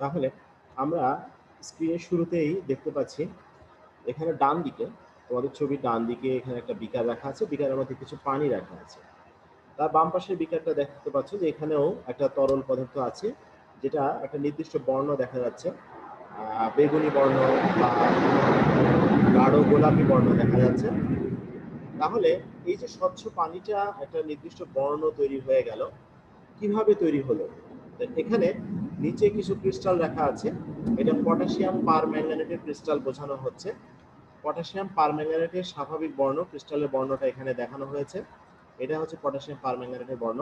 তাহলে আমরা স্ক্রিনের শুরুতেই দেখতে পাচ্ছি, এখানে ডান দিকে তোমাদের ছবির ডান দিকে, এখানে একটা বিকার রাখা আছে, বিকারের মধ্যে কিছু পানি রাখা আছে। তার বাম পাশের বিকারটা দেখতে পাচ্ছ যে এখানেও একটা তরল পদার্থ আছে, যেটা একটা নির্দিষ্ট বর্ণ দেখা যাচ্ছে। বেগুনি বর্ণ বা গাঢ় গোলাপি বর্ণ দেখা যাচ্ছে। তাহলে এই যে স্বচ্ছ পানিটা একটা নির্দিষ্ট বর্ণ তৈরি হয়ে গেল, কীভাবে তৈরি হলো? এখানে নিচে কিছু ক্রিস্টাল রাখা আছে। এটা পটাশিয়াম পারম্যাঙ্গানেটের ক্রিস্টাল বোঝানো হচ্ছে। পটাশিয়াম পারম্যাঙ্গানেটের স্বাভাবিক বর্ণ, ক্রিস্টালের বর্ণটা এখানে দেখানো হয়েছে। এটা হচ্ছে পটাশিয়াম পারম্যাঙ্গানেটের বর্ণ।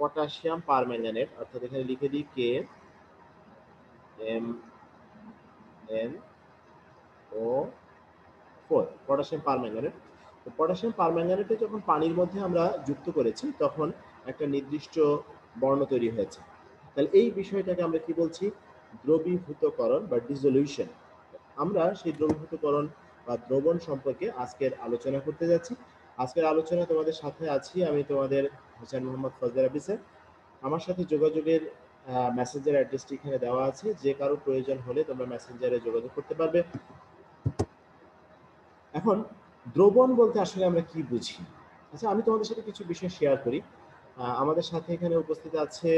পটাশিয়াম পারম্যাঙ্গানেট অর্থাৎ এখানে লিখে দিই K, M, N, O, four, potassium permanganate তো পটাশিয়াম পারম্যাঙ্গানেটে যখন পানির মধ্যে আমরা যুক্ত করেছি, তখন একটা নির্দিষ্ট বর্ণ তৈরি হয়েছে। তাহলে এই বিষয়টাকে আমরা কি বলছি? দ্রবীভূতকরণ বা ডিজলিউশন আমরা সেই দ্রবীভূতকরণ বা দ্রবণ সম্পর্কে আজকের আলোচনা করতে যাচ্ছি। আজকের আলোচনা তোমাদের সাথে আছি আমি তোমাদের হোসেন মোহাম্মদ ফজলে রাবি আমার সাথে যোগাযোগের মেসেঞ্জার অ্যাড্রেসটি এখানে দেওয়া আছে। যে কারও প্রয়োজন হলে তোমরা মেসেঞ্জারে যোগাযোগ করতে পারবে। এখন, দ্রবণ বলতে আসলে আমরা কি বুঝি? আচ্ছা আমি তোমাদের সাথে কিছু বিষয় শেয়ার করি। আমাদের সাথে এখানে উপস্থিত আছে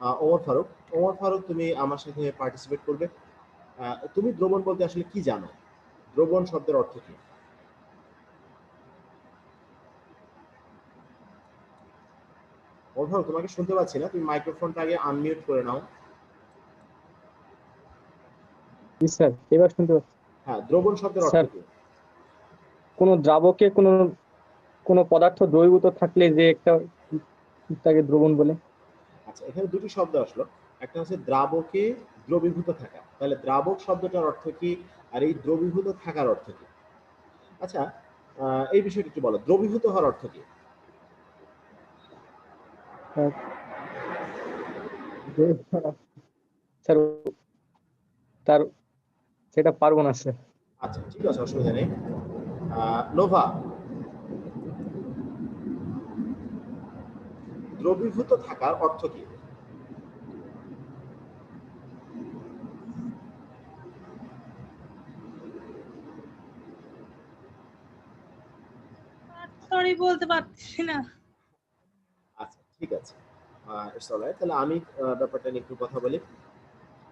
ওমর ফারুক। ওমর ফারুক তুমি আমার সাথে পার্টিসিপেট করবে। তুমি দ্রবণ বলতে আসলে কি জানো? দ্রবণ শব্দের অর্থ কি? ওমর ফারুক তোমাকে শুনতে পাচ্ছি না। তুমি মাইক্রোফোনটা আগে আনমিউট করে নাও। জি স্যার এবার শুনতে পাচ্ছি। হ্যাঁ দ্রবণ শব্দের অর্থ। কি? কোনো দ্রাবকে কোনো কোনো পদার্থ দ্রবীভূত থাকলে যে একটা তাকে দ্রবণ বলে। আচ্ছা এখানে দুটি শব্দ আসলো। একটা হচ্ছে দ্রাবকে দ্রবীভূত থাকা। তাহলে দ্রাবক শব্দটার অর্থ কি? আর এই দ্রবীভূত থাকার অর্থ কি? আচ্ছা এই বিষয়টি একটু বলো। দ্রবীভূত হওয়ার অর্থ কি? স্যার তার সেটা পারব না স্যার। আচ্ছা ঠিক আছে অসুবিধা নেই। আহ, নোভা দ্রবীভূত থাকার অর্থ কি? সরি বলতে পারছি না। আচ্ছা ঠিক আছে। তাহলে আমি ব্যাপারটা নিয়ে একটু কথা বলি।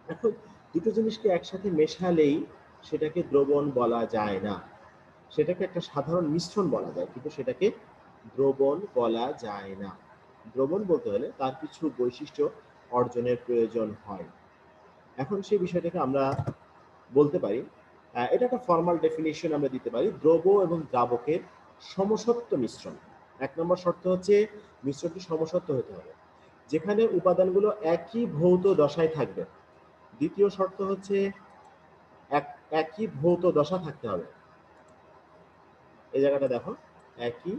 এখন দুটো জিনিসকে একসাথে মেশালেই সেটাকে দ্রবণ বলা যায় না। সেটাকে একটা সাধারণ মিশ্রণ বলা যায় কিন্তু সেটাকে দ্রবণ বলা যায় না। দ্রবণ বলতে হলে তার কিছু বৈশিষ্ট্য অর্জনের প্রয়োজন হয়। এখন সেই বিষয়টাকে আমরা বলতে পারি এটা একটা ফর্মাল ডেফিনিশন আমরা দিতে পারি দ্রব এবং দ্রাবকের সমসত্ব মিশ্রণ। এক নম্বর শর্ত হচ্ছে মিশ্রণটি সমসত্ব হতে হবে। যেখানে উপাদানগুলো একই ভৌত দশায় থাকবে। দ্বিতীয় শর্ত হচ্ছে এক, একই ভৌত দশা থাকতে হবে। এই জায়গাটা দেখো, একই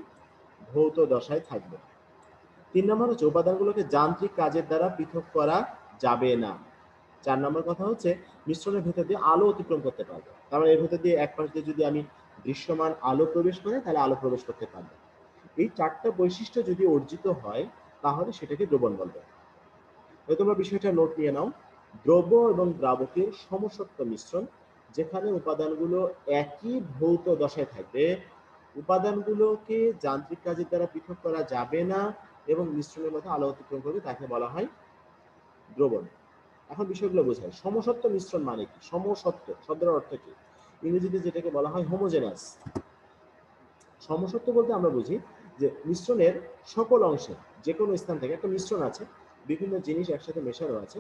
ভৌত দশায় থাকবে। তিন নম্বর হচ্ছে উপাদানগুলোকে যান্ত্রিক কাজের দ্বারা পৃথক করা যাবে না। চার নম্বর কথা হচ্ছে মিশ্রণের ভেতর দিয়ে আলো অতিক্রম করতে পারবে। তার মানে এর ভেতর দিয়ে এক পাশ দিয়ে যদি আমি দৃশ্যমান আলো প্রবেশ করে, তাহলে আলো প্রবেশ করতে পারবে। এই চারটা বৈশিষ্ট্য যদি অর্জিত হয়, তাহলে সেটাকে দ্রবণ বলবে। তোমরা বিষয়টা নোট নিয়ে নাও। দ্রব এবং দ্রাবকের সমসত্ব মিশ্রণ, যেখানে উপাদানগুলো একই ভৌত দশায় থাকবে। উপাদানগুলোকে যান্ত্রিক কাজের দ্বারা পৃথক করা যাবে না। এবং মিশ্রণের মধ্যে আলো অতিক্রম করবে, তাকে বলা হয় দ্রবণ। এখন বিষয়গুলো বোঝায় সমসত্ব মিশ্রণ মানে কি? সমসত্ব, শব্দের অর্থ কি? ইংরেজিতে যেটাকে বলা হয় হোমোজেনাস সমসত্ব বলতে আমরা বুঝি যে মিশ্রণের সকল অংশে যে কোনো স্থান থেকে একটা মিশ্রণ আছে, বিভিন্ন জিনিস একসাথে মেশানো আছে,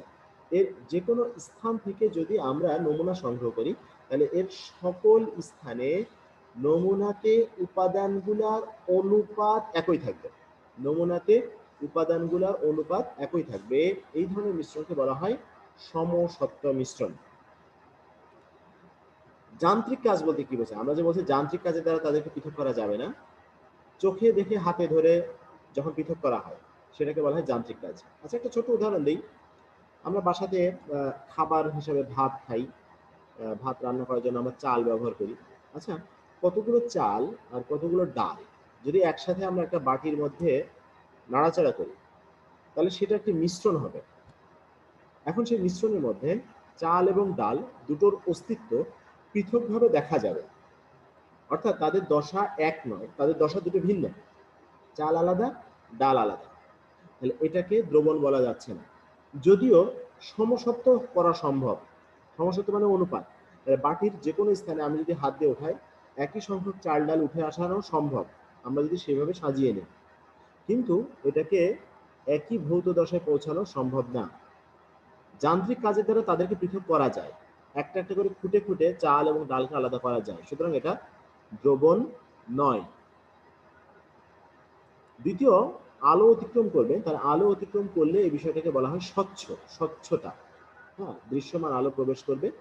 এর যে কোনো স্থান থেকে যদি আমরা নমুনা সংগ্রহ করি, তাহলে এর সকল স্থানে নমুনাতে উপাদানগুলার অনুপাত একই থাকবে। নমুনাতে উপাদানগুলার অনুপাত একই থাকবে। এই ধরনের মিশ্রণকে বলা হয় সমসত্ব মিশ্রণ যান্ত্রিক কাজ বলতে কি বলছে আমরা যে বলছি যান্ত্রিক কাজের দ্বারা তাদেরকে পৃথক করা যাবে না। চোখে দেখে হাতে ধরে যখন পৃথক করা হয়, সেটাকে বলা হয় যান্ত্রিক কাজ। আচ্ছা একটা ছোট উদাহরণ দিই। আমরা বাসাতে খাবার হিসাবে ভাত খাই ভাত রান্না করার জন্য আমরা চাল ব্যবহার করি। আচ্ছা কতগুলো চাল আর কতগুলো ডাল? যদি একসাথে আমরা একটা বাটির মধ্যে নাড়াচাড়া করি, তাহলে সেটা একটি মিশ্রণ হবে। এখন সেই মিশ্রণের মধ্যে চাল এবং ডাল দুটোর অস্তিত্ব পৃথকভাবে দেখা যাবে। অর্থাৎ তাদের দশা এক নয়, তাদের দশা দুটো ভিন্ন। চাল আলাদা, ডাল আলাদা। তাহলে এটাকে দ্রবণ বলা যাচ্ছে না। যদিও সমসত্ব করা সম্ভব, সমসত্ব মানে অনুপাত। বাটির যে কোনো স্থানে আমি যদি হাত দিয়ে ওঠাই একই সংখ্যক চাল ডাল উঠে আসানো সম্ভব। আমরা যদি সেভাবে সাজিয়ে নিই। কিন্তু এটাকে একই ভৌত দশায় পৌঁছানো সম্ভব না। যান্ত্রিক কাজের দ্বারা তাদেরকে পৃথক করা যায়। একটা একটা করে খুঁটে খুঁটে চাল এবং ডালকে আলাদা করা যায়। সুতরাং এটা দ্রবণ নয়। দ্বিতীয়, আলো অতিক্রম করবে। তার আলো অতিক্রম করলে এই বিষয়টাকে বলা হয় স্বচ্ছ, স্বচ্ছতা। হ্যাঁ দৃশ্যমান আলো প্রবেশ করবে।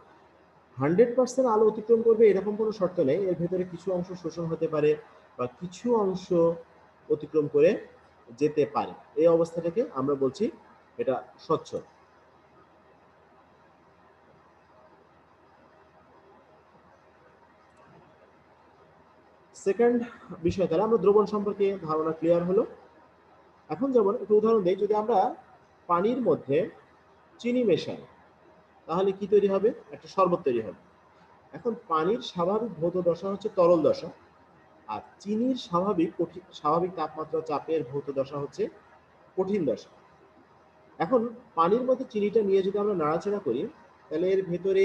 হান্ড্রেড পার্সেন্ট আলো অতিক্রম করবে এরকম কোনো শর্ত নেই। এর ভেতরে কিছু অংশ শোষণ হতে পারে। বা কিছু অংশ অতিক্রম করে যেতে পারে। এই অবস্থাটাকে আমরা বলছি এটা স্বচ্ছ। সেকেন্ড বিষয় তাহলে, আমরা দ্রবণ সম্পর্কে ধারণা ক্লিয়ার হলো। এখন যেমন একটু উদাহরণ দিই, যদি আমরা পানির মধ্যে চিনি মেশাই, তাহলে কি তৈরি হবে? একটা শরবত তৈরি হবে। এখন পানির স্বাভাবিক ভৌত দশা হচ্ছে তরল দশা। আর চিনির স্বাভাবিক কঠিন স্বাভাবিক তাপমাত্রা চাপের ভৌত দশা হচ্ছে কঠিন দশা। এখন পানির মধ্যে চিনিটা নিয়ে যদি আমরা নাড়াচাড়া করি, তাহলে এর ভেতরে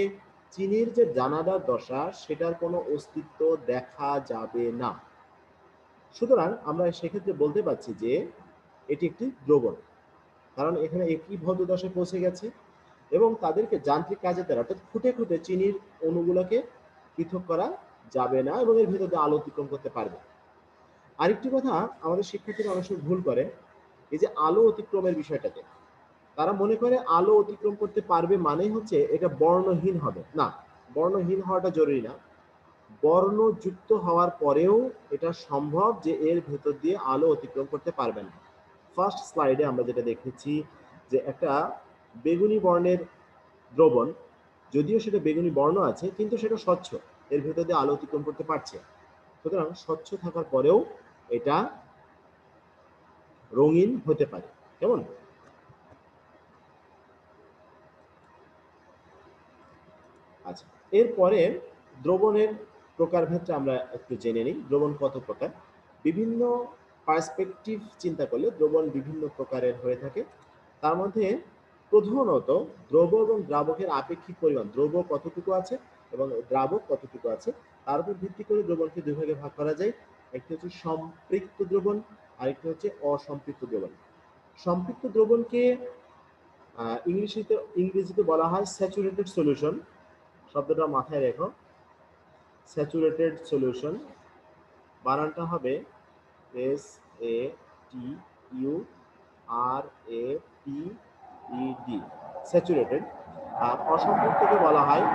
চিনির যে দানাদার দশা, সেটার কোনো অস্তিত্ব দেখা যাবে না। সুতরাং আমরা সেক্ষেত্রে বলতে পারছি যে এটি একটি দ্রবণ, কারণ এখানে একই ভৌত দশায় পৌঁছে গেছে এবং তাদেরকে যান্ত্রিক কাজের দ্বারা অর্থাৎ খুঁটে খুঁটে চিনির অণুগুলোকে পৃথক করা যাবে না এবং এর ভেতর দিয়ে আলো অতিক্রম করতে পারবে আরেকটি কথা আমাদের শিক্ষার্থীরা অনেক সময় ভুল করে, এই যে আলো অতিক্রমের বিষয়টাতে। তারা মনে করে আলো অতিক্রম করতে পারবে মানেই হচ্ছে এটা বর্ণহীন হবে। না, বর্ণহীন হওয়াটা জরুরি না। বর্ণযুক্ত হওয়ার পরেও এটা সম্ভব যে এর ভেতর দিয়ে আলো অতিক্রম করতে পারবে না। ফার্স্ট স্লাইডে আমরা যেটা দেখেছি যে একটা বেগুনি বর্ণের দ্রবণ, যদিও সেটা বেগুনি বর্ণ আছে, কিন্তু সেটা স্বচ্ছ। এর ভেতর দিয়ে আলো অতিক্রম করতে পারছে। সুতরাং স্বচ্ছ থাকার পরেও এটা রঙিন হতে পারে। কেমন? আচ্ছা এরপরে দ্রবণের প্রকারভেদটা আমরা একটু জেনে নিই। দ্রবণ কত প্রকার? বিভিন্ন পার্সপেক্টিভ চিন্তা করলে দ্রবণ বিভিন্ন প্রকারের হয়ে থাকে। তার মধ্যে প্রধানত দ্রব এবং দ্রাবকের আপেক্ষিক পরিমাণ, দ্রব কতটুকু আছে? এবং দ্রাবক কতটুকু আছে, তার উপর ভিত্তি করে দ্রবণকে দুই ভাগে ভাগ করা যায়। একটি হচ্ছে সম্পৃক্ত দ্রবণ, আরেকটি হচ্ছে অসম্পৃক্ত দ্রবণ। সম্পৃক্ত দ্রবণকে ইংলিশিতে, ইংরেজিতে বলা হয় স্যাচুরেটেড সলিউশন। শব্দটা মাথায় রেখো। Saturated solution. বানানটা হবে S A T U R A T E D, saturated. অসম্পৃক্তকে বলা হয়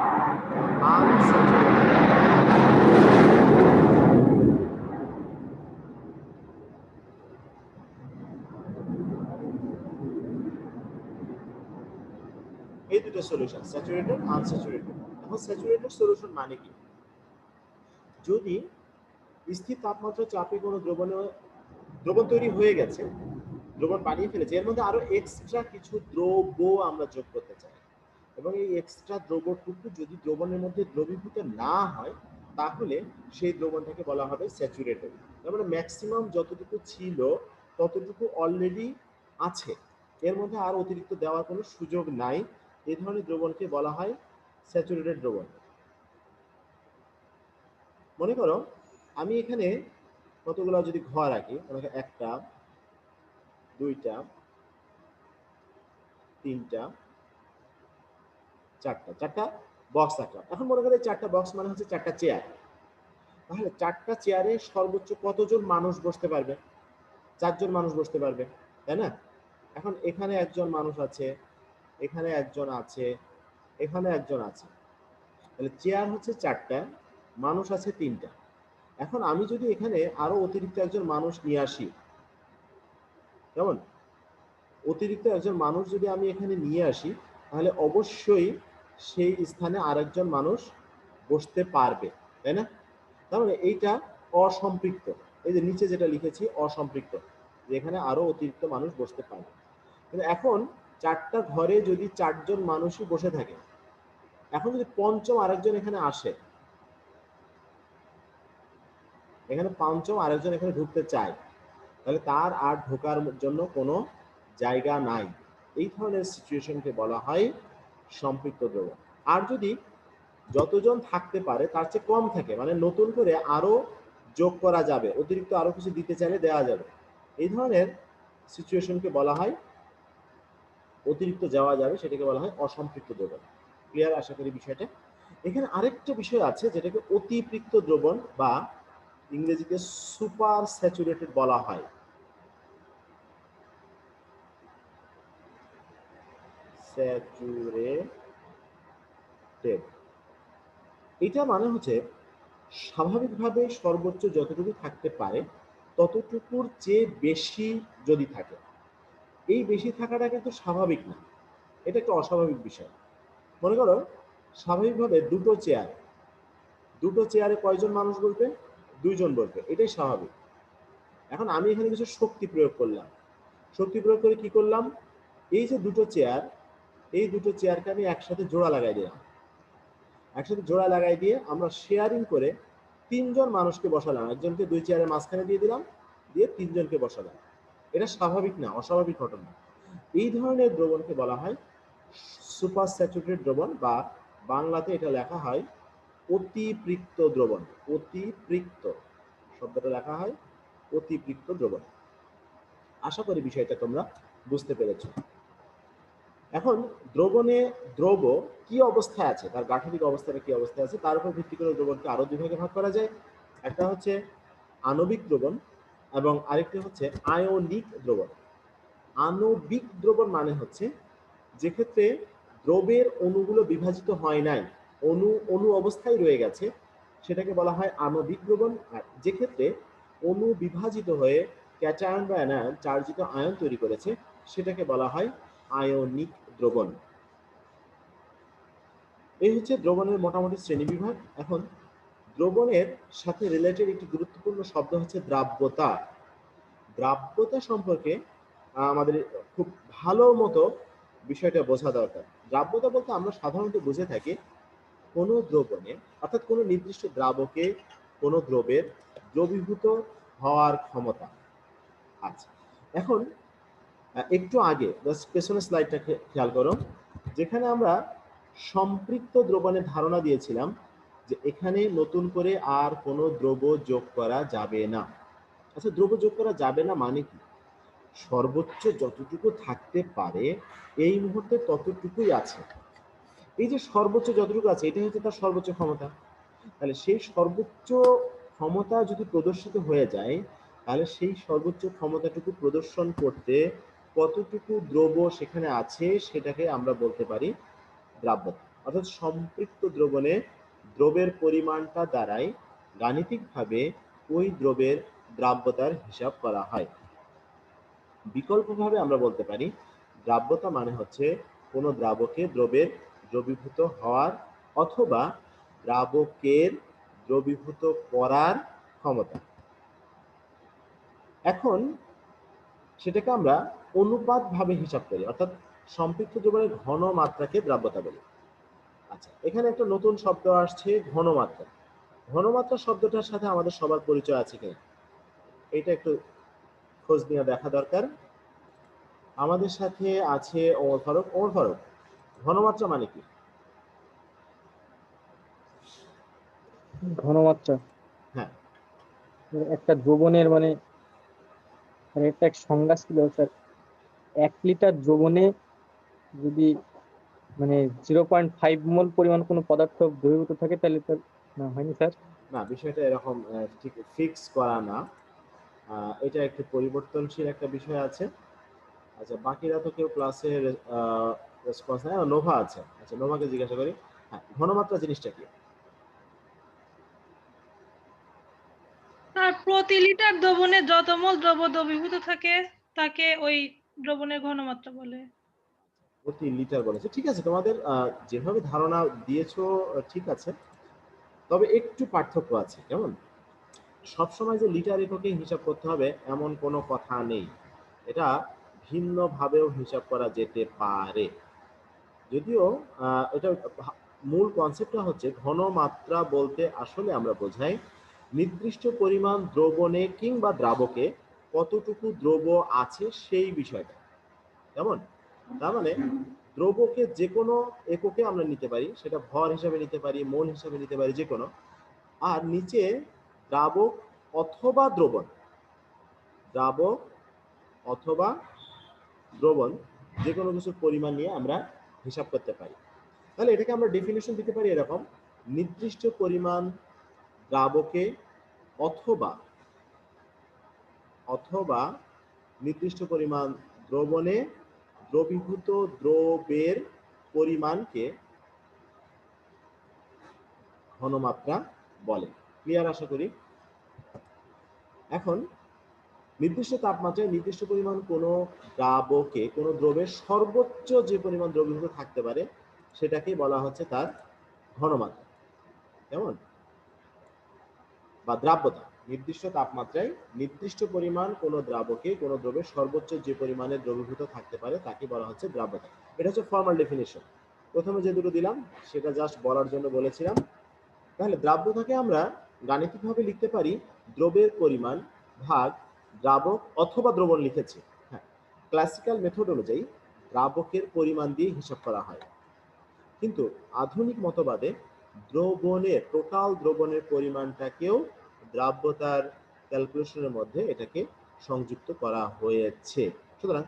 এই দুটো সলিউশন স্যাচুরেটেড আনস্যাচুরেটেড এখন স্যাচুরেটেড সলিউশন মানে কি? যদি স্থির তাপমাত্রা চাপে কোনো দ্রবণে, দ্রবণ তৈরি হয়ে গেছে, দ্রবণ বানিয়ে ফেলেছে, এর মধ্যে আরও এক্সট্রা কিছু দ্রব্য আমরা যোগ করতে চাই। এবং এই এক্সট্রা দ্রবণটুকু যদি দ্রবণের মধ্যে দ্রবীভূত না হয়, তাহলে সেই দ্রবণটাকে বলা হবে স্যাচুরেটেড তার মানে ম্যাক্সিমাম যতটুকু ছিল, ততটুকু অলরেডি আছে। এর মধ্যে আর অতিরিক্ত দেওয়ার কোনো সুযোগ নাই। এই ধরনের দ্রবণকে বলা হয় স্যাচুরেটেড দ্রবণ। মনে করো, আমি এখানে কতগুলো যদি ঘর আঁকি করো একটা, দুইটা, তিনটা চারটা চারটা বক্স আঁকলাম এখন মনে করো চারটা বক্স মানে হচ্ছে চারটা চেয়ার তাহলে চারটা চেয়ারে সর্বোচ্চ কতজন মানুষ বসতে পারবে? চারজন মানুষ বসতে পারবে, তাই না? এখন এখানে একজন মানুষ আছে, এখানে একজন আছে, এখানে একজন আছে। তাহলে চেয়ার হচ্ছে চারটা, মানুষ আছে তিনটা। এখন আমি যদি এখানে আরও অতিরিক্ত একজন মানুষ নিয়ে আসি, কেমন? অতিরিক্ত একজন মানুষ যদি আমি এখানে নিয়ে আসি, তাহলে অবশ্যই সেই স্থানে আরেকজন মানুষ বসতে পারবে, তাই না? তার মানে এইটা অসম্পৃক্ত। এই যে নিচে যেটা লিখেছি, অসম্পৃক্ত, যেখানে আরও অতিরিক্ত মানুষ বসতে পারবে। কিন্তু এখন চারটা ঘরে যদি চারজন মানুষই বসে থাকে, এখন যদি পঞ্চম আরেকজন এখানে আসে, এখানে পঞ্চম আরেকজন এখানে ঢুকতে চায়, তাহলে তার আর ঢোকার জন্য কোনো জায়গা নাই। এই ধরনের সিচুয়েশনকে বলা হয় সম্পৃক্ত দ্রবণ আর যদি যতজন থাকতে পারে, তার চেয়ে কম থাকে মানে নতুন করে আরও যোগ করা যাবে, অতিরিক্ত আরও কিছু দিতে চাইলে দেওয়া যাবে। এই ধরনের সিচুয়েশনকে বলা হয়, অতিরিক্ত যাওয়া যাবে, সেটাকে বলা হয় অসম্পৃক্ত দ্রবণ ক্লিয়ার আশা করি বিষয়টা। এখানে আরেকটা বিষয় আছে, যেটাকে অতিপৃক্ত দ্রবণ বা ইংরেজিতে সুপার স্যাচুরেটেড বলা হয়। স্যাচুরেটেড এটা মানে হচ্ছে স্বাভাবিকভাবে সর্বোচ্চ যতটুকু থাকতে পারে, ততটুকুর চেয়ে বেশি যদি থাকে। এই বেশি থাকাটা কিন্তু স্বাভাবিক না। এটা একটা অস্বাভাবিক বিষয়। মনে করো, স্বাভাবিকভাবে দুটো চেয়ার, দুটো চেয়ারে কয়জন মানুষ বলবে দুইজন বলবে এটাই স্বাভাবিক। এখন আমি এখানে কিছু শক্তি প্রয়োগ করলাম। শক্তি প্রয়োগ করে কি করলাম? এই যে দুটো চেয়ার এই দুটো চেয়ারকে আমি একসাথে জোড়া লাগাই দিলাম। একসাথে জোড়া লাগাই দিয়ে আমরা শেয়ারিং করে তিনজন মানুষকে বসালাম। একজনকে দুই চেয়ারের মাঝখানে দিয়ে দিলাম, দিয়ে তিনজনকে বসালাম। এটা স্বাভাবিক না, অস্বাভাবিক ঘটনা। এই ধরনের দ্রবণকে বলা হয় সুপার স্যাচুরেটেড দ্রবণ বা বাংলাতে এটা লেখা হয় অতিপৃক্ত দ্রবণ। অতিপৃক্ত, শব্দটা লেখা হয় অতিপৃক্ত দ্রবণ। আশা করি বিষয়টা তোমরা বুঝতে পেরেছ। এখন দ্রবণে দ্রব কি অবস্থায় আছে? তার গাঠনিক অবস্থাটা কি অবস্থায় আছে? তার উপর ভিত্তি করে দ্রবণকে আরও দুই ভাগে ভাগ করা যায়। একটা হচ্ছে আণবিক দ্রবণ এবং আরেকটি হচ্ছে আয়নিক দ্রবণ। আণবিক দ্রবণ মানে হচ্ছে যে ক্ষেত্রে দ্রবের অণুগুলো বিভাজিত হয় নাই, অণু অণু অবস্থায় রয়ে গেছে, সেটাকে বলা হয় আণবিক দ্রবণ। আর যে ক্ষেত্রে অণু বিভাজিত হয়ে ক্যাটায়ন বা অ্যানায়ন চার্জিত আয়ন তৈরি করেছে, সেটাকে বলা হয় আয়নিক দ্রবণ। এই হচ্ছে দ্রবণের মোটামুটি শ্রেণীবিভাগ। এখন দ্রবণের সাথে রিলেটেড একটি গুরুত্বপূর্ণ শব্দ হচ্ছে দ্রাব্যতা। দ্রাব্যতা সম্পর্কে আমাদের খুব ভালো মতো বিষয়টা বোঝা দরকার। দ্রাব্যতা বলতে আমরা সাধারণত বুঝে থাকি কোনো দ্রবণে, অর্থাৎ কোনো নির্দিষ্ট দ্রাবকে, কোনো দ্রবের দ্রবীভূত হওয়ার ক্ষমতা আচ্ছা এখন একটু আগে পেছনের স্লাইডটা খেয়াল করো, যেখানে আমরা সম্পৃক্ত দ্রবণের ধারণা দিয়েছিলাম যে এখানে নতুন করে আর কোনো দ্রব যোগ করা যাবে না। আচ্ছা দ্রব যোগ করা যাবে না মানে কি? সর্বোচ্চ যতটুকু থাকতে পারে, এই মুহূর্তে ততটুকুই আছে। এই যে সর্বোচ্চ যতটুকু আছে, এটাই হচ্ছে তার সর্বোচ্চ ক্ষমতা। তাহলে সেই সর্বোচ্চ ক্ষমতা যদি প্রদর্শিত হয়ে যায়, তাহলে সেই সর্বোচ্চ ক্ষমতাটুকু প্রদর্শন করতে কতটুকু দ্রব্য সেখানে আছে সেটাকে আমরা বলতে পারি দ্রাব্যতা। অর্থাৎ সম্পৃক্ত দ্রবণে দ্রবের পরিমাণটা দ্বারাই গাণিতিকভাবে ওই দ্রবের দ্রাব্যতার হিসাব করা হয়। বিকল্পভাবে আমরা বলতে পারি দ্রাব্যতা মানে হচ্ছে কোনো দ্রাবকে দ্রবের দ্রবীভূত হওয়ার অথবা দ্রাবকের দ্রবীভূত করার ক্ষমতা। এখন সেটাকে আমরা অনুপাত ভাবে হিসাব করি অর্থাৎ সম্পৃক্ত দ্রবণের ঘন মাত্রাকে দ্রাব্যতা বলি। আচ্ছা এখানে একটা নতুন শব্দ আসছে ঘনমাত্রা ঘনমাত্রা শব্দটার সাথে আমাদের সবার পরিচয় আছে কিনা? এটা একটু খোঁজ নিয়ে দেখা দরকার। আমাদের সাথে আছে ওমর ফারুক। ওমর ফারুক ঘনমাত্রা মানে কি? ঘনমাত্রা হ্যাঁ। একটা দ্রবণের মানে মানে একটা এক সংজ্ঞা ছিল স্যার। এক লিটার দ্রবণে যদি মানে জিরো পয়েন্ট ফাইভ মোল পরিমাণ কোনো পদার্থ দ্রবীভূত থাকে তাহলে তার না হয়নি স্যার? না বিষয়টা এরকম ঠিক ফিক্স করা না। এটা একটু পরিবর্তনশীল একটা বিষয় আছে। আচ্ছা বাকিরা তো কেউ ক্লাসে রেসপন্স নেয় নোভা আছে। আচ্ছা নোভাকে জিজ্ঞাসা করি। হ্যাঁ ঘনমাত্রা জিনিসটা কি? আর প্রতি লিটার দ্রবণে যত মোল দ্রব্য দ্রবীভূত থাকে তাকে ওই দ্রবণের ঘনমাত্রা বলে। প্রতি লিটার বলেছে ঠিক আছে, তোমাদের যেভাবে ধারণা দিয়েছ ঠিক আছে। তবে একটু পার্থক্য আছে, কেমন? সবসময় যে লিটার এককে হিসাব করতে হবে, এমন কোনো কথা নেই। এটা ভিন্নভাবেও হিসাব করা যেতে পারে। যদিও এটা মূল কনসেপ্টটা হচ্ছে, ঘনমাত্রা বলতে আসলে আমরা বোঝাই নির্দিষ্ট পরিমাণ দ্রবণে কিংবা দ্রাবকে কতটুকু দ্রব্য আছে সেই বিষয়টা। কেমন? তার মানে দ্রবকে যে কোনো এককে আমরা নিতে পারি, সেটা ভর হিসাবে নিতে পারি মন হিসাবে নিতে পারি যে কোনো আর নিচে দ্রাবক অথবা দ্রবণ। দ্রাবক অথবা দ্রবণ যে কোনো কিছুর পরিমাণ নিয়ে আমরা হিসাব করতে পারি। তাহলে এটাকে আমরা ডেফিনেশন দিতে পারি এরকম, নির্দিষ্ট পরিমাণ দ্রাবকে অথবা অথবা নির্দিষ্ট পরিমাণ দ্রবণে দ্রবীভূত দ্রবের পরিমাণকে ঘনমাত্রা বলে। ক্লিয়ার আশা করি? এখন, নির্দিষ্ট তাপমাত্রায় নির্দিষ্ট পরিমাণ কোনো দ্রাবকে, কোনো দ্রবের সর্বোচ্চ যে পরিমাণ দ্রবীভূত থাকতে পারে সেটাকে বলা হচ্ছে তার ঘনমাত্রা। কেমন? বা দ্রাব্যতা। নির্দিষ্ট তাপমাত্রায় নির্দিষ্ট পরিমাণ কোনো দ্রাবকে কোনো দ্রবের সর্বোচ্চ যে পরিমাণে দ্রবীভূত থাকতে পারে তাকে বলা হচ্ছে দ্রাব্যতা এটা হচ্ছে ফর্মাল ডেফিনেশন প্রথমে যে দুটো দিলাম, সেটা জাস্ট বলার জন্য বলেছিলাম। তাহলে দ্রাব্যতাকে আমরা গাণিতিকভাবে লিখতে পারি দ্রবের পরিমাণ ভাগ দ্রাবক অথবা দ্রবণ লিখেছি। হ্যাঁ ক্লাসিক্যাল মেথড অনুযায়ী দ্রাবকের পরিমাণ দিয়ে হিসাব করা হয়। কিন্তু আধুনিক মতবাদে দ্রবণের টোটাল দ্রবণের পরিমাণটাকেও দ্রাব্যতার ক্যালকুলেশনের মধ্যে এটাকে সংযুক্ত করা হয়েছে। সুতরাং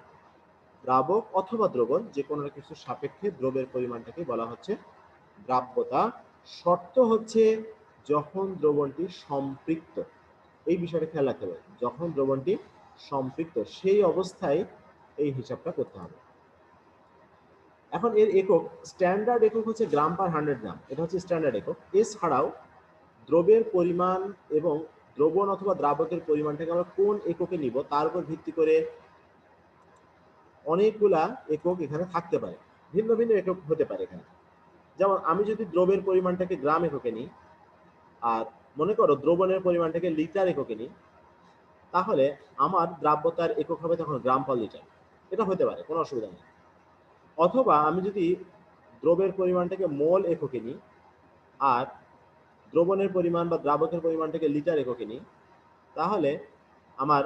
দ্রাবক অথবা দ্রবণ যে কোনো কিছু সাপেক্ষে দ্রবের পরিমাণটাকে বলা হচ্ছে দ্রাব্যতা। শর্ত হচ্ছে যখন দ্রবণটি সম্পৃক্ত, এই বিষয়টা খেয়াল রাখতে হবে, যখন দ্রবণটি সম্পৃক্ত, সেই অবস্থায় এই হিসাবটা করতে হবে। এখন এর একক স্ট্যান্ডার্ড একক হচ্ছে গ্রাম পার হান্ড্রেড গ্রাম, এটা হচ্ছে স্ট্যান্ডার্ড একক। এছাড়াও দ্রবের পরিমাণ এবং দ্রবণ অথবা দ্রাবকের পরিমাণটাকে আমরা কোন এককে নিব, তার উপর ভিত্তি করে অনেকগুলা একক এখানে থাকতে পারে, ভিন্ন ভিন্ন একক হতে পারে এখানে। যেমন আমি যদি দ্রবের পরিমাণটাকে গ্রাম এককে নিই, আর মনে করো দ্রবণের পরিমাণটাকে লিটার এককে নিই, তাহলে আমার দ্রাব্যতার একক হবে তখন গ্রাম পার লিটার। এটা হতে পারে, কোনো অসুবিধা নেই। অথবা আমি যদি দ্রবের পরিমাণটাকে মোল এককে নিই, আর দ্রবণের পরিমাণ বা দ্রাবকের পরিমাণটাকে লিটার এককে নিই, তাহলে আমার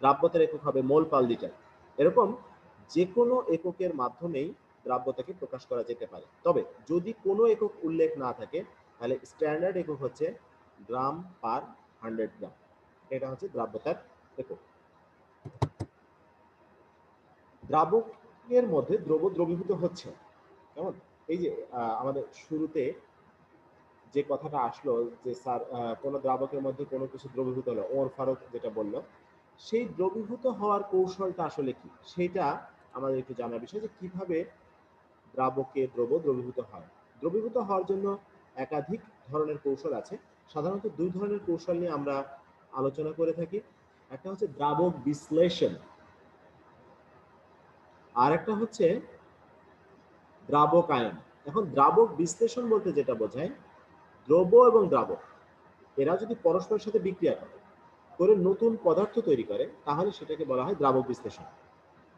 দ্রাব্যতার একক হবে মোল পার লিটার এরকম যে কোনো এককের মাধ্যমেই দ্রাব্যতাকে প্রকাশ করা যেতে পারে। তবে যদি কোনো একক উল্লেখ না থাকে, তাহলে স্ট্যান্ডার্ড একক হচ্ছে গ্রাম পার হান্ড্রেড গ্রাম। এটা হচ্ছে দ্রাব্যতার একক। দ্রাবকের মধ্যে দ্রব দ্রবীভূত হচ্ছে। কেমন? এই যে আমাদের শুরুতে যে কথাটা আসলো যে স্যার কোনো দ্রাবকের মধ্যে কোনো কিছু দ্রবীভূত হলো, ওমর ফারুক যেটা বলল, সেই দ্রবীভূত হওয়ার কৌশলটা আসলে কি? সেটা আমাদের একটু জানার বিষয় যে কীভাবে দ্রাবকে দ্রব, দ্রবীভূত হয়। দ্রবীভূত হওয়ার জন্য একাধিক ধরনের কৌশল আছে। সাধারণত দুই ধরনের কৌশল নিয়ে আমরা আলোচনা করে থাকি। একটা হচ্ছে দ্রাবক বিশ্লেষণ। আর একটা হচ্ছে দ্রাবকায়ন এখন দ্রাবক বিশ্লেষণ বলতে যেটা বোঝায় দ্রব্য এবং দ্রাবক। এরা যদি পরস্পরের সাথে বিক্রিয়া করে করে নতুন পদার্থ তৈরি করে, তাহলে সেটাকে বলা হয় দ্রাবক বিশ্লেষণ।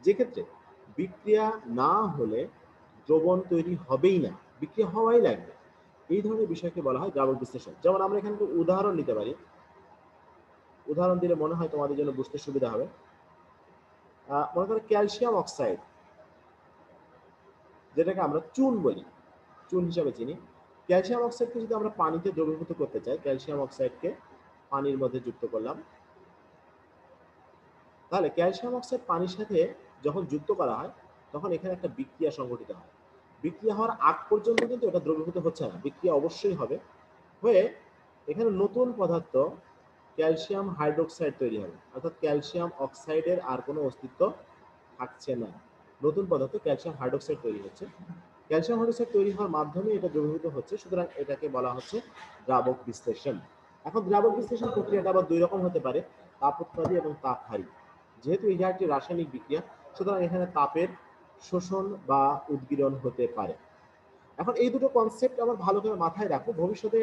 যেক্ষেত্রে বিক্রিয়া না হলে দ্রবণ তৈরি হবেই না, বিক্রিয়া হওয়াই লাগবে। এই ধরনের বিষয়কে বলা হয় দ্রাবক বিশ্লেষণ। যেমন আমরা এখানে উদাহরণ নিতে পারি। উদাহরণ দিলে মনে হয় তোমাদের জন্য বুঝতে সুবিধা হবে। মনে করো ক্যালসিয়াম অক্সাইড, যেটাকে আমরা চুন বলি, চুন হিসাবে চিনি। ক্যালসিয়াম অক্সাইডকে যদি আমরা পানিতে দ্রবীভূত করতে চাই, ক্যালসিয়াম অক্সাইডকে পানির মধ্যে যুক্ত করলাম। তাহলে ক্যালসিয়াম অক্সাইড পানির সাথে যখন যুক্ত করা হয়, তখন এখানে একটা বিক্রিয়া সংঘটিত হয়। বিক্রিয়া হওয়ার আগ পর্যন্ত কিন্তু এটা দ্রবীভূত হচ্ছে না, বিক্রিয়া অবশ্যই হবে। হয়ে এখানে নতুন পদার্থ ক্যালসিয়াম হাইড্রোক্সাইড তৈরি হবে, অর্থাৎ ক্যালসিয়াম অক্সাইডের আর কোনো অস্তিত্ব থাকছে না। নতুন পদার্থ ক্যালসিয়াম হাইড্রোক্সাইড তৈরি হচ্ছে। ক্যালসিয়াম হাইড্রোক্সাইড তৈরি হওয়ার মাধ্যমে এটা দ্রবীভূত হচ্ছে, সুতরাং এটাকে বলা হচ্ছে দ্রাবক বিশ্লেষণ। এখন দ্রাবক বিশ্লেষণ প্রক্রিয়াটা আবার দুই রকম হতে পারে তাপোৎপাদী এবং তাপহারী যেহেতু এটা একটি রাসায়নিক বিক্রিয়া, সুতরাং এখানে তাপের শোষণ বা উদ্গীরণ হতে পারে। এখন এই দুটো কনসেপ্ট আবার ভালো করে মাথায় রাখো, ভবিষ্যতে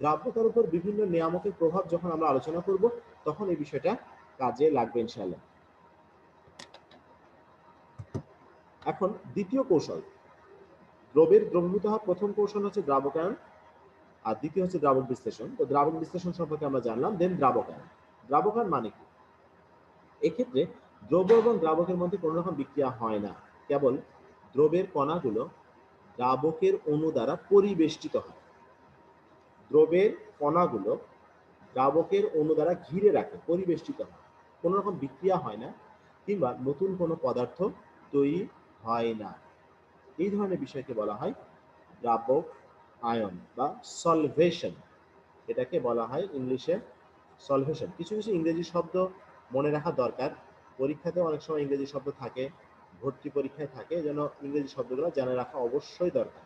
দ্রাব্যতার উপর বিভিন্ন নিয়ামকের প্রভাব যখন আমরা আলোচনা করব, তখন এই বিষয়টা কাজে লাগবে ইনশাআল্লাহ। এখন দ্বিতীয় কৌশল দ্রবের দ্রবীভূত হওয়ার প্রথম কৌশল হচ্ছে দ্রাবকায়ন, আর দ্বিতীয় হচ্ছে দ্রাবক বিশ্লেষণ। তো দ্রাবক বিশ্লেষণ সম্পর্কে আমরা জানলাম দেন দ্রাবকায়ন। দ্রাবকায়ন মানে কি? এক্ষেত্রে দ্রব্য এবং দ্রাবকের মধ্যে কোনো রকম বিক্রিয়া হয় না। কেবল দ্রবের কণাগুলো দ্রাবকের অণু দ্বারা পরিবেষ্টিত হয়। দ্রবের কণাগুলো দ্রাবকের অণু দ্বারা ঘিরে রাখে, পরিবেষ্টিত হয়। কোনো রকম বিক্রিয়া হয় না, কিংবা নতুন কোনো পদার্থ তৈরি হয় না। এই ধরনের বিষয়কে বলা হয় দ্রাবক আয়ন বা সলভেশন এটাকে বলা হয় ইংলিশে সলভেশন কিছু কিছু ইংরেজি শব্দ মনে রাখা দরকার। পরীক্ষাতে অনেক সময় ইংরেজি শব্দ থাকে, ভর্তি পরীক্ষায় থাকে, যেন ইংরেজি শব্দগুলো জেনে রাখা অবশ্যই দরকার।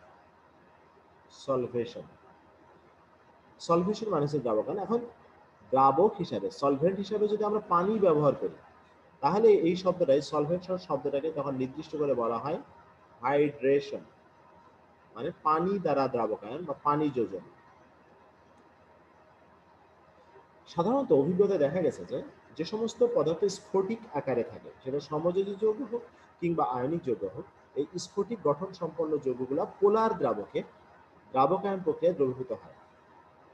সলভেশন সলভেশন মানে হচ্ছে দ্রাবকায়ন। এখন দ্রাবক হিসাবে সলভেন্ট হিসাবে যদি আমরা পানি ব্যবহার করি, তাহলে এই শব্দটাই সলভেশন শব্দটাকে তখন নির্দিষ্ট করে বলা হয় হাইড্রেশন মানে পানি দ্বারা দ্রাবকায়ন বা পানি যোজন। সাধারণত অভিজ্ঞতা দেখা গেছে যে যে সমস্ত পদার্থ স্ফটিক আকারে থাকে, সেটা সমযোজী যৌগ হোক কিংবা আয়নিক যৌগ হোক, এই স্ফটিক গঠন সম্পন্ন যৌগগুলা পোলার দ্রাবকে দ্রাবকায়ন প্রক্রিয়ায় দ্রবীভূত হয়।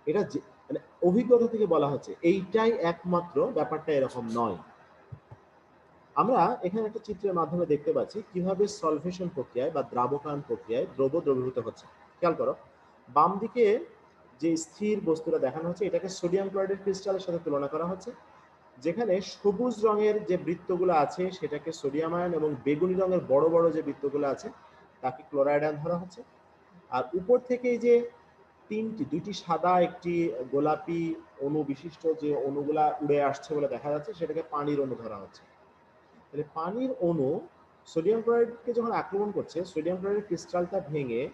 এটা মানে অভিজ্ঞতা থেকে বলা হচ্ছে, এইটাই একমাত্র ব্যাপারটা এরকম নয়। আমরা এখানে একটা চিত্রের মাধ্যমে দেখতে পাচ্ছি কীভাবে সলভেশন প্রক্রিয়ায় বা দ্রাবকায়ন প্রক্রিয়ায় দ্রব্য দ্রবীভূত হচ্ছে। খেয়াল করো, বাম দিকে যে স্থির বস্তুটা দেখানো হচ্ছে, এটাকে সোডিয়াম ক্লোরাইডের ক্রিস্টালের সাথে তুলনা করা হচ্ছে, যেখানে সবুজ রঙের যে বৃত্তগুলো আছে, সেটাকে সোডিয়াম আয়ন এবং বেগুনি রঙের বড় বড় যে বৃত্তগুলো আছে, তাকে ক্লোরাইড আয়ন ধরা হচ্ছে। আর উপর থেকে যে তিনটি, দুইটি সাদা, একটি গোলাপি অণু বিশিষ্ট যে অণুগুলা উড়ে আসছে বলে দেখা যাচ্ছে, সেটাকে পানির অণু ধরা হচ্ছে। তাহলে পানির অণু সোডিয়াম ক্লোরাইডকে যখন আক্রমণ করছে, সোডিয়াম ক্লোরাইড ক্রিস্টালটা ভেঙে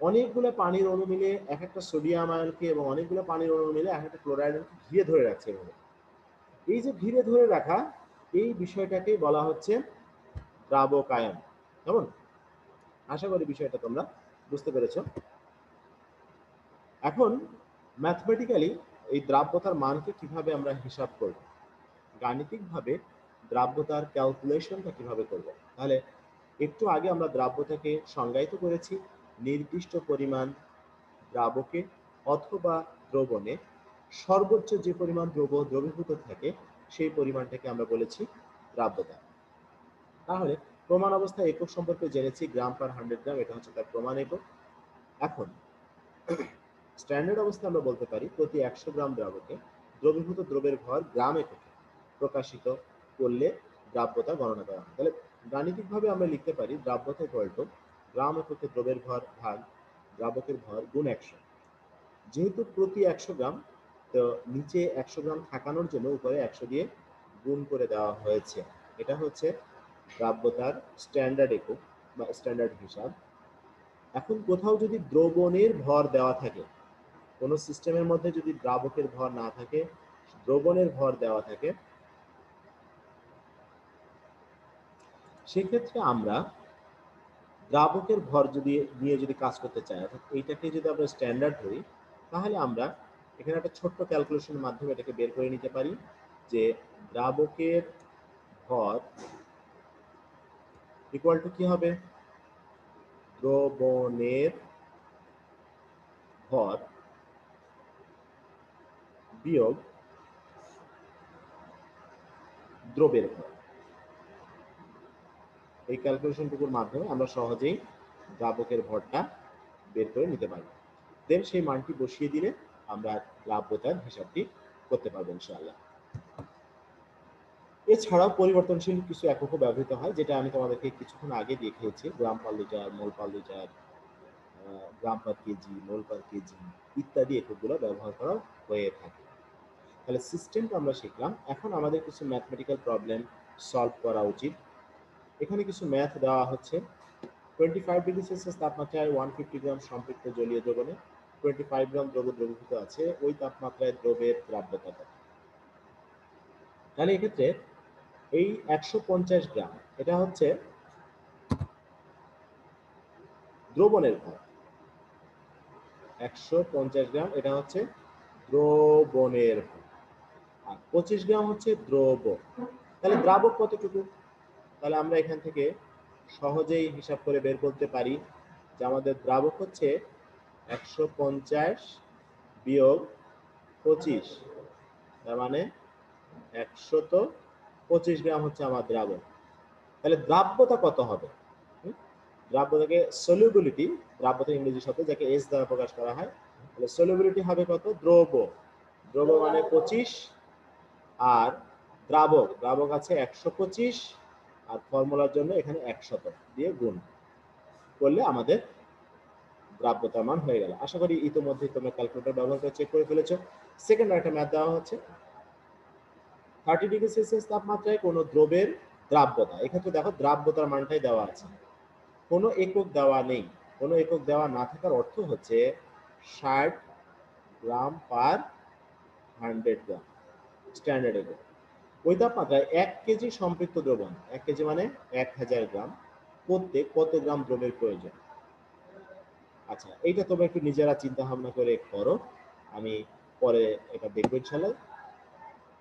অনেকগুলো পানির অণু মিলে এক একটা সোডিয়াম আয়নকে এবং অনেকগুলো পানির অণু মিলে এক একটা ক্লোরাইড আয়নকে ঘিরে ধরে রাখছে এভাবে। এই যে ঘিরে ধরে রাখা, এই বিষয়টাকে বলা হচ্ছে দ্রাবকায়ন কেমন? আশা করি বিষয়টা তোমরা বুঝতে পেরেছ। এখন ম্যাথমেটিক্যালি এই দ্রাব্যতার মানকে কীভাবে আমরা হিসাব করব? গাণিতিকভাবে দ্রাব্যতার ক্যালকুলেশনটা কীভাবে করব? তাহলে একটু আগে আমরা দ্রাব্যতাকে সংজ্ঞায়িত করেছি, নির্দিষ্ট পরিমাণ দ্রাবকে অথবা দ্রবণে সর্বোচ্চ যে পরিমাণ দ্রব দ্রবীভূত থাকে, সেই পরিমাণটাকে আমরা বলেছি দ্রাব্যতা। তাহলে প্রমাণ অবস্থায় একক সম্পর্কে জেনেছি, গ্রাম পার হান্ড্রেড গ্রাম, এটা হচ্ছে তার প্রমাণ একক। এখন স্ট্যান্ডার্ড অবস্থায় আমরা বলতে পারি, প্রতি একশো গ্রাম দ্রাবকে দ্রবীভূত দ্রবের ভর গ্রাম এককে প্রকাশিত করলে দ্রাব্যতা গণনা করা হয়। তাহলে গাণিতিকভাবে আমরা লিখতে পারি দ্রাব্যতা ইকুয়াল টু গ্রাম এককে দ্রবের ভর ভাগ দ্রাবকের ভর গুণ একশো। যেহেতু প্রতি একশো গ্রাম, তো নিচে একশো গ্রাম থাকানোর জন্য উপরে একশো দিয়ে গুণ করে দেওয়া হয়েছে। এটা হচ্ছে দ্রাব্যতার স্ট্যান্ডার্ড একক বা স্ট্যান্ডার্ড হিসাব। এখন কোথাও যদি দ্রবণের ভর দেওয়া থাকে, কোনো সিস্টেমের মধ্যে যদি দ্রাবকের ভর না থাকে, দ্রবণের ভর দেওয়া থাকে সেক্ষেত্রে আমরা দ্রাবকের ভর যদি নিয়ে যদি কাজ করতে চাই, অর্থাৎ এইটাকে যদি আমরা স্ট্যান্ডার্ড ধরি, তাহলে আমরা এখানে একটা ছোট্ট ক্যালকুলেশনের মাধ্যমে এটাকে বের করে নিতে পারি যে দ্রাবকের ভর ইকুয়াল টু কি হবে? দ্রবণের ভর বিয়োগ দ্রবের ভর। এই ক্যালকুলেশনটুকুর মাধ্যমে আমরা সহজেই দ্রাবকের ভরটা বের করে নিতে পারি। দেন সেই মানটি বসিয়ে দিলে আমরা দ্রাব্যতার হিসাবটি করতে পারব ইনশাআল্লাহ। এছাড়াও পরিবর্তনশীল কিছু এককও ব্যবহৃত হয়, যেটা আমি তোমাদেরকে কিছুক্ষণ আগে দেখিয়েছি। Gram per litre, mole per litre gram per KG, mole per KG ইত্যাদি এককগুলো ব্যবহার করা হয়ে থাকে। তাহলে সিস্টেমটা আমরা শিখলাম। এখন আমাদের কিছু ম্যাথমেটিক্যাল প্রবলেম সলভ করা উচিত। এখানে কিছু ম্যাথ দেওয়া হচ্ছে। টোয়েন্টি ফাইভ ডিগ্রি সেলসিয়াস তাপমাত্রায় ওয়ান ফিফটি গ্রাম সম্পৃক্ত জলীয় দ্রবণে টোয়েন্টি ফাইভ গ্রাম দ্রব্য দ্রবীভূত আছে। ওই তাপমাত্রায় দ্রবের দ্রাব্যতা কত? তাহলে এক্ষেত্রে এই একশো পঞ্চাশ গ্রাম এটা হচ্ছে দ্রবণের ভর একশো পঞ্চাশ গ্রাম এটা হচ্ছে দ্রবণের ভর আর পঁচিশ গ্রাম হচ্ছে দ্রব তাহলে দ্রাবক কতটুকু? তাহলে আমরা এখান থেকে সহজেই হিসাব করে বের করতে পারি যে আমাদের দ্রাবক হচ্ছে একশো পঞ্চাশ বিয়োগ পঁচিশ। তার মানে একশত পঁচিশ গ্রাম হচ্ছে আমার দ্রাবক। তাহলে দ্রাব্যতা কত হবে? দ্রাব্যতাকে সলিউবিলিটি দ্রাব্যতা ইংরেজি শব্দ যাকে এস দ্বারা প্রকাশ করা হয়, তাহলে সলিউবিলিটি হবে কত? দ্রব দ্রব মানে পঁচিশ আর দ্রাবক। দ্রাবক আছে একশো পঁচিশ আর ফর্মুলার জন্য এখানে একশত দিয়ে গুণ করলে আমাদের দ্রাব্যতার মান হয়ে গেল। আশা করি ইতিমধ্যে তোমরা ক্যালকুলেটর ব্যবহার করে চেক করে ফেলেছো। সেকেন্ড একটা ম্যাথ দেওয়া হচ্ছে। থার্টি ডিগ্রি সেলসিয়াস তাপমাত্রায় কোনো দ্রবের দ্রাব্যতা, এক্ষেত্রে দেখো দ্রাব্যতার মানটাই দেওয়া আছে। কোনো একক দেওয়া নেই। কোনো একক দেওয়া না থাকার অর্থ হচ্ছে ষাট গ্রাম পার হান্ড্রেড গ্রাম স্ট্যান্ডার্ড একক ওই তাপমাত্রায় এক কেজি সম্পৃক্ত দ্রবণ, এক কেজি মানে এক হাজার গ্রাম, প্রত্যেক কত গ্রাম দ্রবের প্রয়োজন? আচ্ছা এইটা তোমরা একটু নিজেরা চিন্তা ভাবনা করে করো, আমি পরে এটা দেখব ইনশাল্লাহ।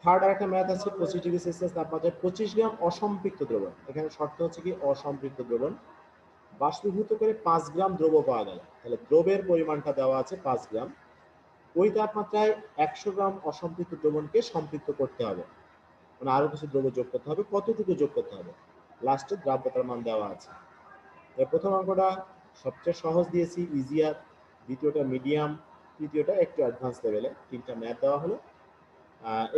থার্ড আর একটা ম্যাথ আছে, পঁচিশ ডিগ্রি সেলসিয়াস তাপমাত্রায় পঁচিশ গ্রাম অসম্পৃক্ত দ্রবণ। এখানে শর্ত হচ্ছে কি, অসম্পৃক্ত দ্রবণ। বাষ্পীভূত করে পাঁচ গ্রাম দ্রব পাওয়া গেল। তাহলে দ্রবের পরিমাণটা দেওয়া আছে পাঁচ গ্রাম। ওই তাপমাত্রায় একশো গ্রাম অসম্পৃক্ত দ্রবণকে সম্পৃক্ত করতে হবে। মানে আরও কিছু দ্রব্য যোগ করতে হবে, কতটুকু যোগ করতে হবে? লাস্টে দ্রাব্যতার মান দেওয়া আছে। এর প্রথম অঙ্কটা সবচেয়ে সহজ দিয়েছি ইজিয়ার দ্বিতীয়টা মিডিয়াম তৃতীয়টা একটু অ্যাডভান্স লেভেলে তিনটা ম্যাথ দেওয়া হলো।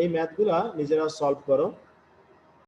এই ম্যাথগুলা নিজেরা সলভ করো।